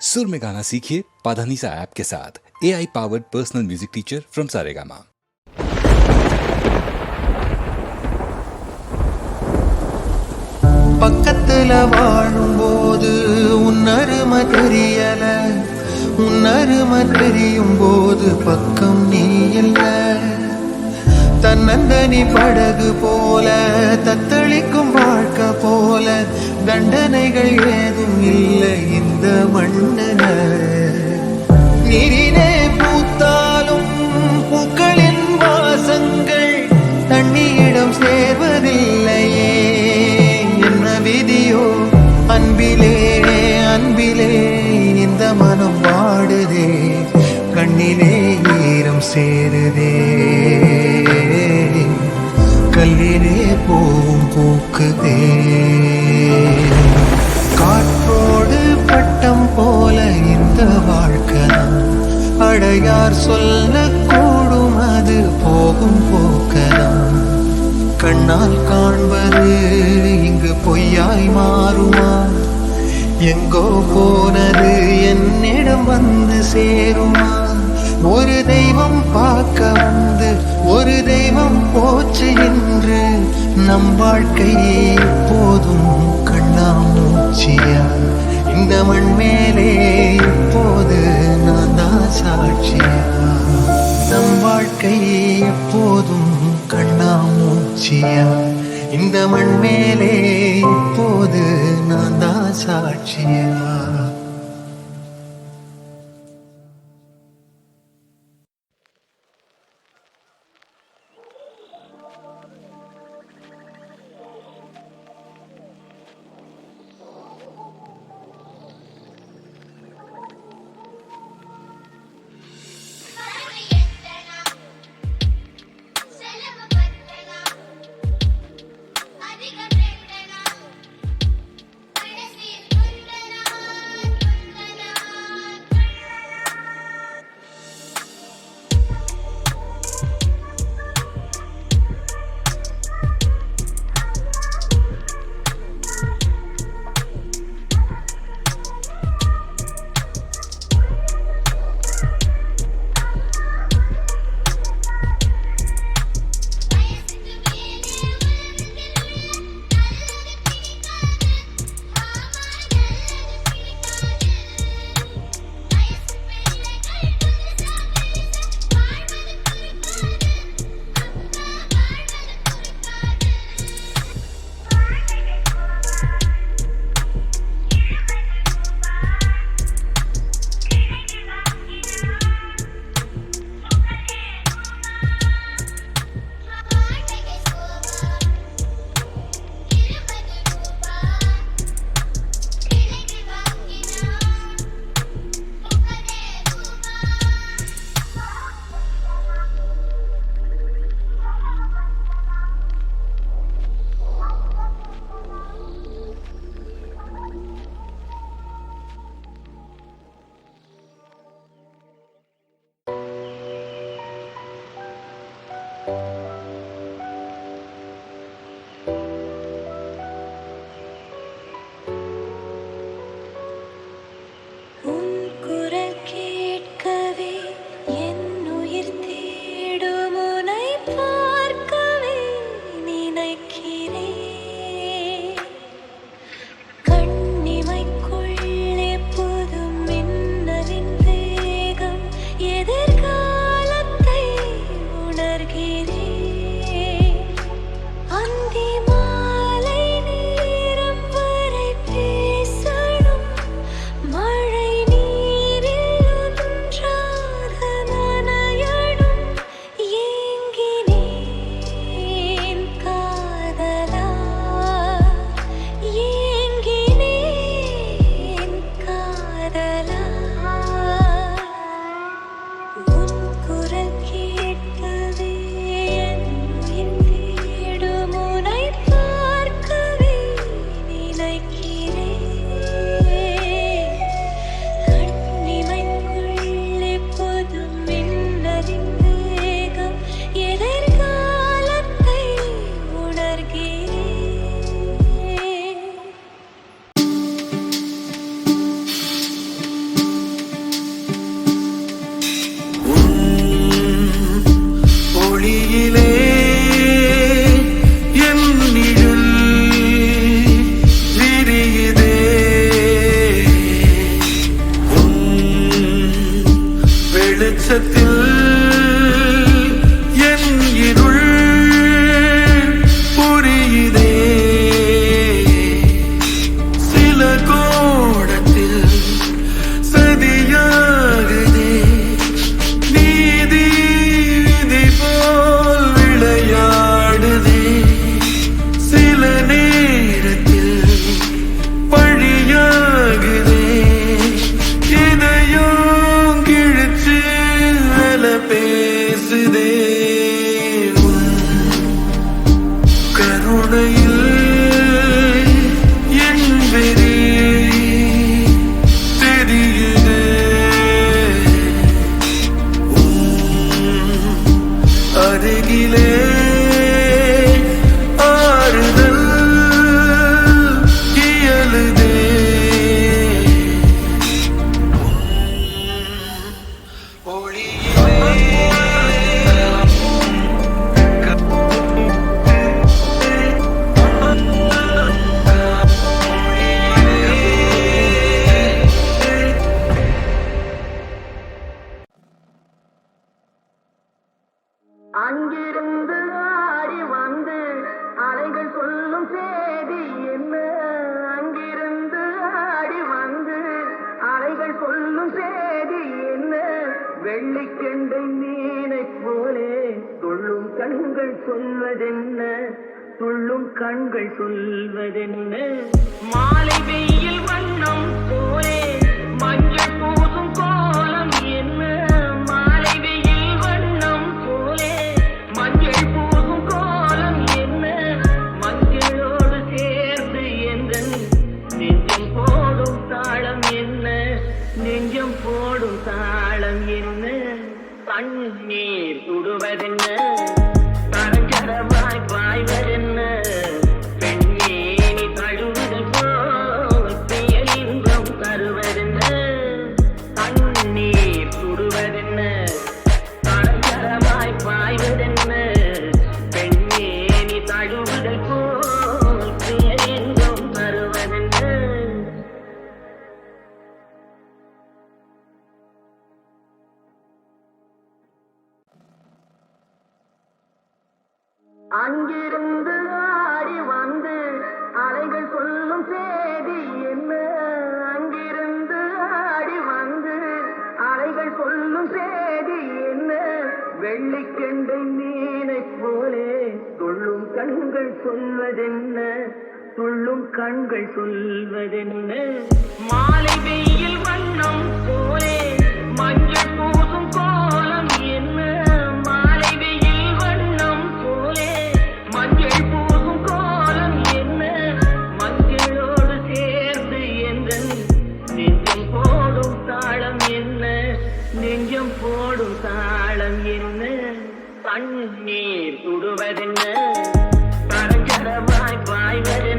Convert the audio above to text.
सुर में गाना सीखिए पाधानीसा ऐप के साथ A I powered personal music teacher from Saregama பக்கத்துல வாழும்போது உன்னருமை தெரியல உன்னருமை தெரியும் போது பக்கம் நீ இல்ல தன்னந்தனி படகு போல தத்தளிக்கும் வாழ்க்கை போல தண்டனைகள் ஏதும் இல்லை இந்த மண்ணுல நீரிலே பூத்தாலும் பூக்களின் வாசங்கள் தண்ணியிடம் சேர்வதில்லையே. என்ன விதியோ? அன்பிலே அன்பிலே இந்த மனம் பாடுதே கண்ணிலே ஈரம் சேருதே. கல்லிலே போவும் பூக்குதே. போல இந்த வாழ்க்கை அடையார் சொல்லக்கூடும் அது போகும் போக்கலாம் கண்ணால் காண்பது இங்கு பொய்யாய் மாறுமா? எங்கோ போனது என்னிடம் வந்து சேருமா? ஒரு தெய்வம் பார்க்க வந்து ஒரு தெய்வம் போச்சு என்று நம் வாழ்க்கையே சாட்சியா? இந்த மண் மேலே இப்போது நான் தான் சாட்சியா? அங்கிருந்து ஆடி வந்து அலைகள் சொல்லும் சேதி என்ன? அங்கிருந்து ஆடி வந்து அலைகள் சொல்லும் சேதி என்ன? வெள்ளிக்கெண்டை மீனை போலே துள்ளும் கண்கள் சொல்வதென்ன? துள்ளும் கண்கள் சொல்வதென்ன? மாலை வெயில் வண்ணம் போலே மண் சொல்வதென்ன? துள்ளும் கண்கள் சொல்வதென்ன? மாலை வெயில் வண்ணம் போலே மஞ்சள் பூசும் கோலம் என்ன? மாலை வெயில் வண்ணம் போலே மஞ்சள் பூசும் கோலம் என்ன? மஞ்சளோடு சேர்ந்து எந்தன் நெஞ்சம் போடும் தாளம் என்ன? நெஞ்சம் போடும் தாளம் என்ன? தண்ணீர் சுடுவதென்ன? wherever I fly,